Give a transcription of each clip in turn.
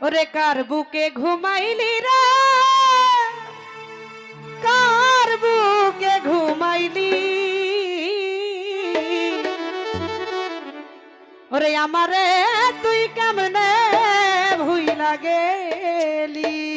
ওরে কার বুকে ঘুমাইলি রে? কার বুকে ঘুমাইলি? ওরে আমারে তুই কেমনে ভুই লাগেলি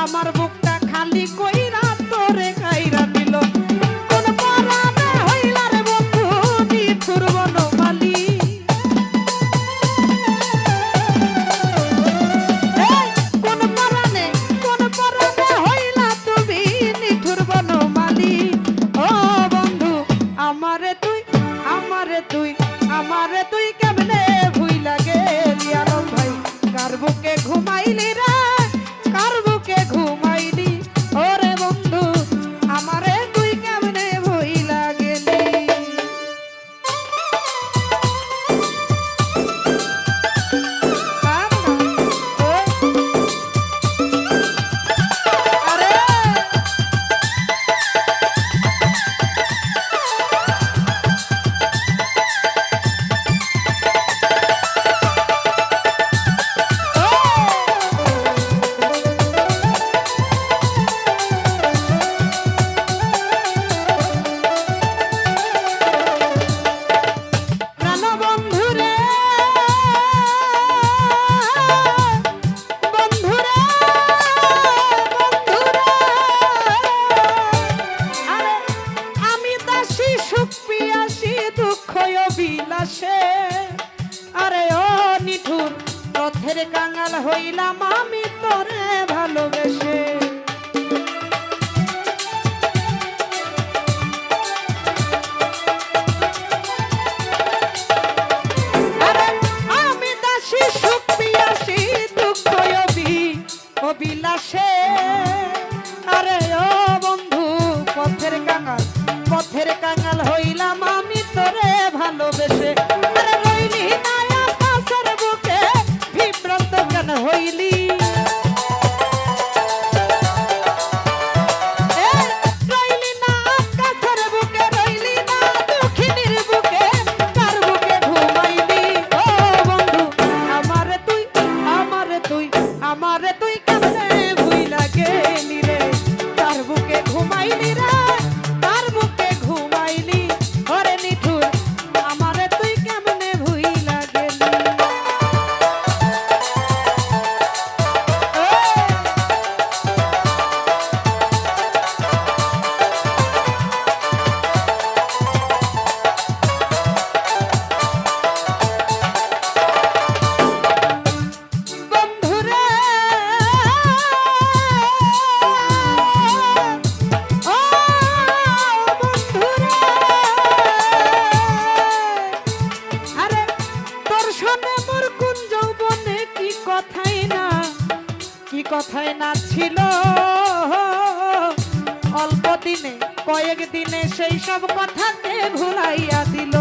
আমার বুকটা খালি কই কাঙাল হইলাম আমি তোরে ভালোবেসে। বিলাসে আরে ও বন্ধু, পথের কাঙাল পথের কাঙাল হইলাম আমি তোরে ভালোবেসে। কথাই না, কি কথাই না ছিল? অল্প দিনে, কয়েক দিনে সেই সব কথাতে ভুলাইয়া দিল।